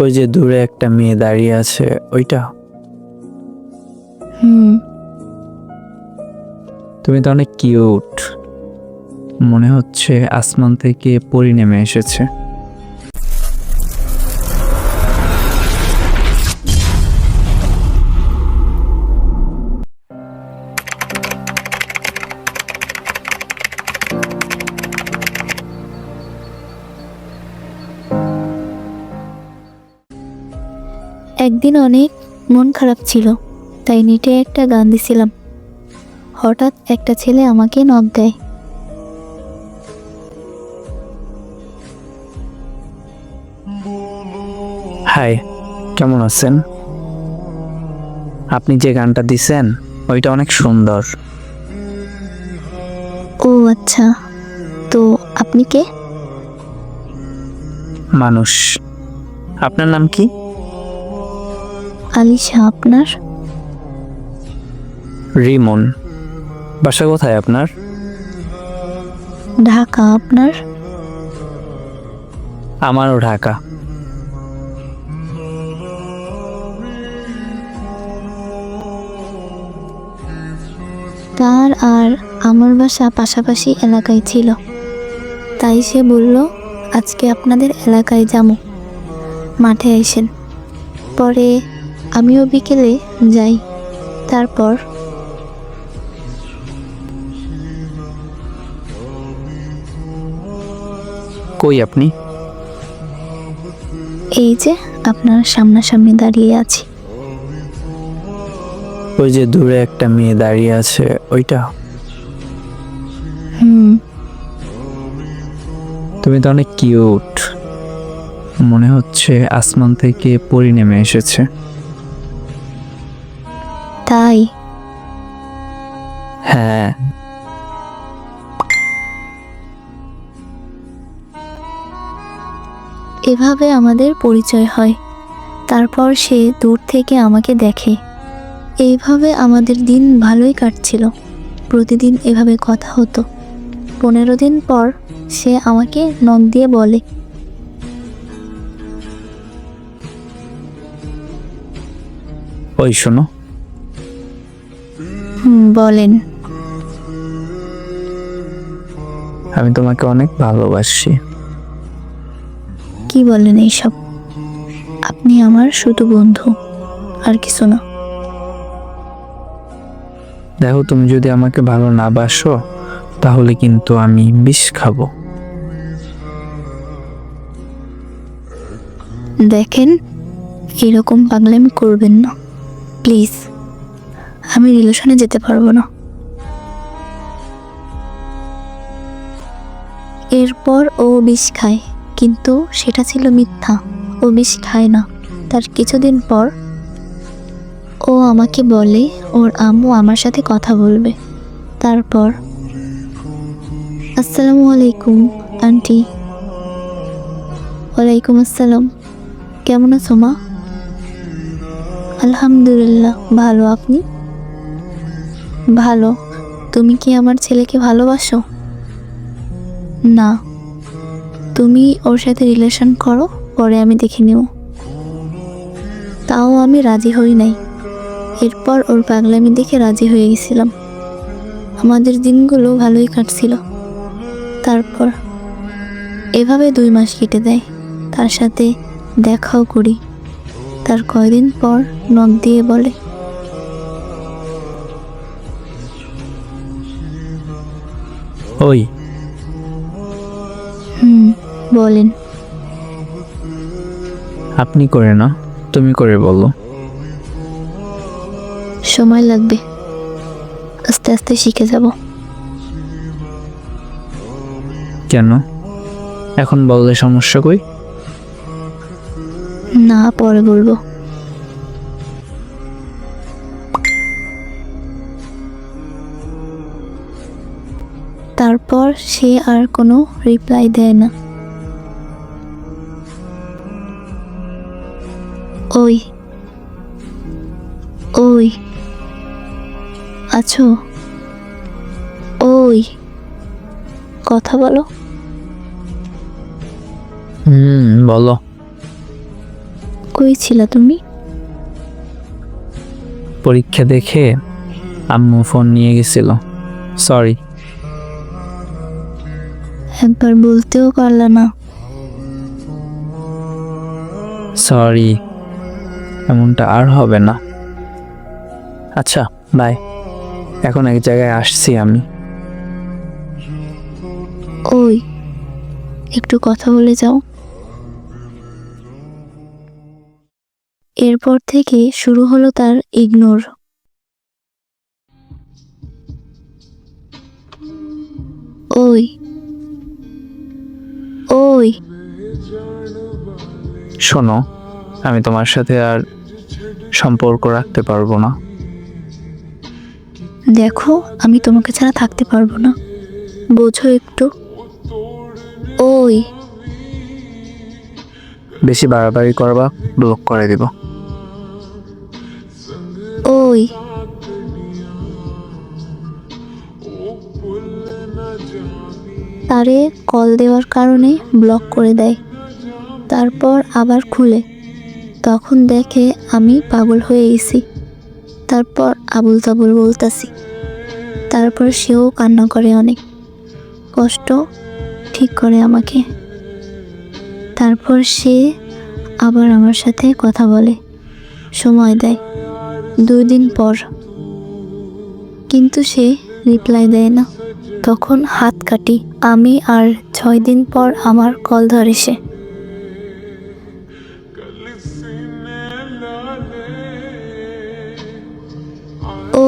ওই যে দূরে একটা মেয়ে দাঁড়িয়ে আছে ওইটা। হুম। তুমি তো অনেক কিউট মনে হচ্ছে আসমান থেকে পরি নেমে এসেছে। একদিন অনেক মন খারাপ ছিল তাই নিটে একটা গান দিছিলাম। হঠাৎ একটা ছেলে আমাকে নক দেয়। হাই কেমন আছেন? আপনি যে গানটা দিছেন ওইটা অনেক সুন্দর। ও আচ্ছা তো আপনি কে? মানুষ। আপনার নাম কি? আলিশা আপনার? রিমন বাসা কোথায় আপনার? ঢাকা আপনার? আমারও ঢাকা। তার আর আমার বাসা পাশাপাশি এলাকায় ছিল। তাই সে বলল আজকে আপনাদের এলাকায় যাব। মাঠে আইসেন। পরে আমিও বিকেলে যাই তারপর কই আপনি? এই যে আপনার সামনাসামনি দাঁড়িয়ে আছি। ওই যে দূরে একটা মেয়ে দাঁড়িয়ে আছে ওইটা? হুম। তুমি তো অনেক কিউট। মনে হচ্ছে আসমান থেকে পরি নেমে এসেছে। তাই। হ্যাঁ। এভাবে আমাদের পরিচয় হয়। তারপর সে দূর থেকে আমাকে দেখে। এইভাবে আমাদের দিন ভালোই কাটছিল। প্রতিদিন এভাবে কথা হতো। পনেরো দিন পর সে আমাকে নখ দিয়ে বলে ওই শোনো "হুম, বলেন। আমি তোমাকে অনেক ভালোবাসি। কি বলেন এইসব? আপনি আমার শুধু বন্ধু আর কিছু না। দেখো তুমি যদি আমাকে ভালো না বাসো তাহলে কিন্তু আমি বিষ খাব। দেখেন এরকম পাগলামি করবেন না। প্লিজ। আমি রিলেশনে যেতে পারব না। এরপর ও বিষ খায়, কিন্তু সেটা ছিল মিথ্যা। ও বিষ খায় না। তার কিছুদিন পর ও আমাকে বলে, ওর আম্মু আমার সাথে কথা বলবে। তারপর, আসসালামু আলাইকুম, আন্টি। ওয়ালাইকুম আসসালাম। কেমন আছো মা? আলহামদুলিল্লাহ, ভালো। আপনি? ভালো। তুমি কি আমার ছেলেকে ভালোবাসো? না। তুমি ওর সাথে রিলেশন করো, পরে আমি দেখে নিও তাও আমি রাজি হই নাই। এরপর ওর পাগলামি দেখে রাজি হয়ে গেছিলাম। আমাদের দিনগুলো ভালোই কাটছিল। তারপর এভাবে দুই মাস কেটে দেয় তার সাথে দেখাও করি। তার কয়দিন পর নখ দিয়ে বলে ওই। হুম বলেন। আপনি করে না তুমি করে বলো। সময় লাগবে। আস্তে আস্তে শিখে যাব। কেন? এখন বললে সমস্যা কই? না পরে বলব। তারপর সে আর কোনো রিপ্লাই দেয় না। ওই ওই আছো ওই কথা বলো। হুম বলো। কই ছিলা তুমি? পরীক্ষা দেখে আম্মু ফোন নিয়ে গেছিল। সরি একবার বলতেও পারলা না। সরি এমনটা আর হবে না। আচ্ছা বাই। এখন এক জায়গায় আসছি আমি। ওই একটু কথা বলে যাও। এরপর থেকে শুরু হলো তার ইগনোর। ওই ওই। শোনো আমি তোমার সাথে আর সম্পর্ক রাখতে পারব না। দেখো আমি তোমাকে ছাড়া থাকতে পারব না। বোঝো একটু। ওই। বেশি বাড়াবাড়ি করবা ব্লক করে দিব। ওই। তারে কল দেওয়ার কারণে ব্লক করে দেয়। তারপর আবার খুলে। তখন দেখে আমি পাগল হয়ে গেছি। তারপর আবুল তাবুল বলতাছি। তারপর সেও কান্না করে অনেক। কষ্ট ঠিক করে আমাকে। তারপর সে আবার আমার সাথে কথা বলে। সময় দেয়। দুই দিন পর। কিন্তু সে রিপ্লাই দেয় না। তখন হাত কাটি আমি আর ছয় দিন পর আমার কল ধরে সে।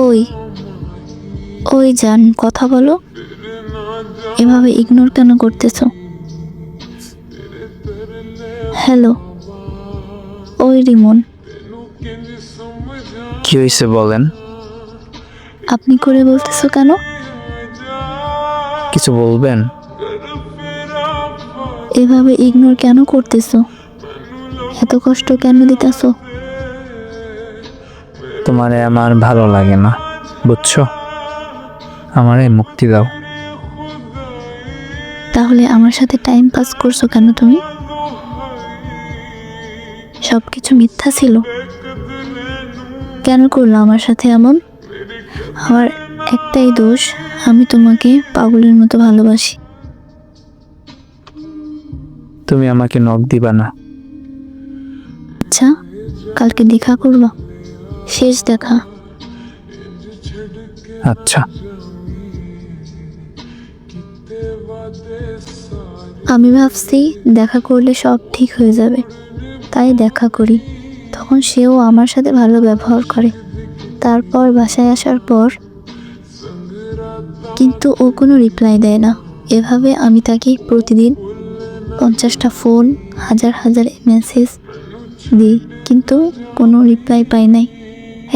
ওই ওই যান কথা বলো। এভাবে ইগনোর কেন করতেছ? হ্যালো ওই রিমন। কি হয়েছে বলেন? আপনি করে বলতেছো কেন? কিছু বলবেন? এভাবে ইগনোর কেন করতেছো? এত কষ্ট কেন দিতেছো? তোমারে আমার ভালো লাগে না বুঝছ? আমারে মুক্তি দাও। তাহলে আমার সাথে টাইম পাস করছ কেন তুমি? সব কিছু মিথ্যা ছিল। কেন করল আমার সাথে এমন? আমার একটাই দোষ আমি তোমাকে পাগলের মতো ভালোবাসি। তুমি আমাকে নখ দিবা না। আচ্ছা কালকে দেখা করবা। শেষ দেখা। আচ্ছা। আমি ভাবছি দেখা করলে সব ঠিক হয়ে যাবে। তাই দেখা করি। তখন সেও আমার সাথে ভালো ব্যবহার করে। তারপর বাসায় আসার পর কিন্তু ও কোনো রিপ্লাই দেয় না। এভাবে আমি তাকে প্রতিদিন পঞ্চাশটা ফোন হাজার হাজার মেসেজ দিই কিন্তু কোনো রিপ্লাই পাই নাই।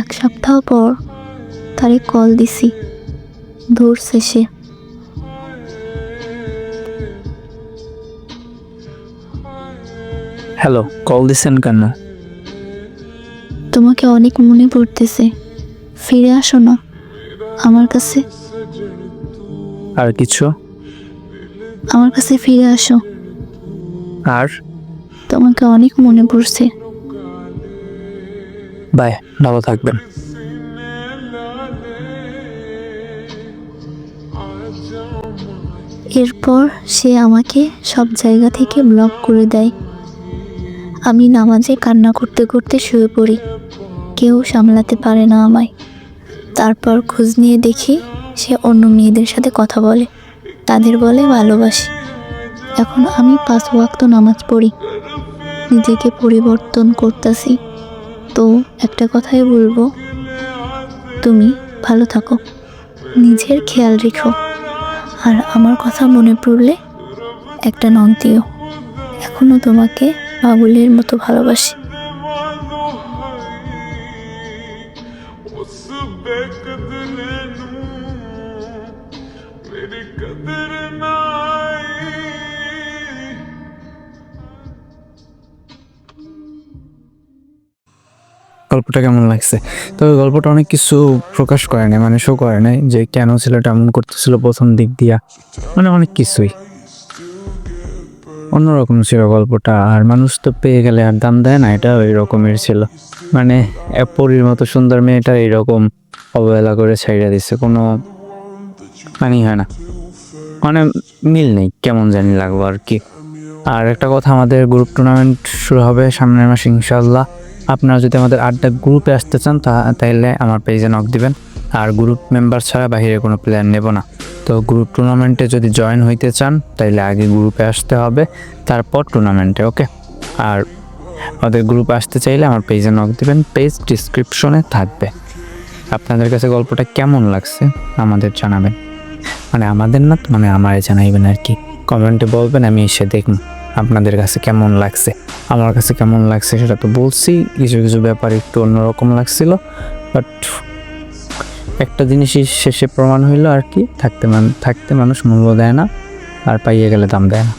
এক সপ্তাহ পর তারে কল দিছি ধরছে সে হ্যালো কল দিছেন কেন? তোমাকে অনেক মনে পড়তেছে। ফিরে আসো না। আমার কাছে আর কিছু? আমার কাছে ফিরে আসো। আর? তোমাকে অনেক মনে পড়ছে। বাই ভালো থাকবেন। এরপর সে আমাকে সব জায়গা থেকে ব্লক করে দেয়। আমি নামাজে কান্না করতে করতে শুয়ে পড়ি। কেউ সামলাতে পারে না আমায়। তারপর খোঁজ নিয়ে দেখি সে অন্য মেয়েদের সাথে কথা বলে। তাদের বলে, ভালোবাসি। এখন আমি পাঁচ ওয়াক্ত নামাজ পড়ি। নিজেকে পরিবর্তন করতেছি। তো একটা কথাই বলব। তুমি ভালো থাকো। নিজের খেয়াল রেখো। আর আমার কথা মনে পড়লে একটা নন দিও। এখনও তোমাকে বাবুলের মতো ভালোবাসি। গল্পটা কেমন লাগছে? তবে গল্পটা অনেক কিছু প্রকাশ করে নাই মানে শো করে নাই যে কেন ছেলেটা এমন করতেছিল প্রথম দিক দিয়া মানে অনেক কিছুই। অন্যরকম ছিল গল্পটা, আর মানুষ তো পেয়ে গেলে আর দাম দেয় না, এটা ওই রকমের ছিল। মানে এক পরীর মতো সুন্দর মেয়েটা এইরকম অবহেলা করে ছাইড়া দিচ্ছে কোনো মানি হয় না। মানে মিল নেই, কেমন জানি লাগবো আর কি। আর একটা কথা আমাদের গ্রুপ টুর্নামেন্ট শুরু হবে সামনের মাসে ইনশাল্লাহ আপনারা যদি আমাদের আড্ডা গ্রুপে আসতে চান, তা তাইলে আমার পেজে নক দিবেন। আর গ্রুপ মেম্বার ছাড়া বাইরে কোনো প্লেয়ার নেব না। তো গ্রুপ টুর্নামেন্টে যদি জয়েন হইতে চান, তাইলে আগে গ্রুপে আসতে হবে, তারপর টুর্নামেন্টে ওকে আর আমাদের গ্রুপে আসতে চাইলে আমার পেজে নক দিবেন পেজ ডিসক্রিপশনে থাকবে। আপনাদের কাছে গল্পটা কেমন লাগছে, আমাদের জানাবেন। মানে আমাদের না মানে আমারে জানাইবেন আর কি। কমেন্টে বলবেন, আমি এসে দেখব। আপনাদের কাছে কেমন লাগছে? আমার কাছে কেমন লাগছে সেটা তো বলছি। কিছু কিছু ব্যাপার একটু অন্যরকম লাগছিল। বাট একটা জিনিসই শেষে প্রমাণ হইল আর কি, থাকতে মান, থাকতে মানুষ মূল্য দেয় না, আর পাইয়ে গেলে দাম দেয় না।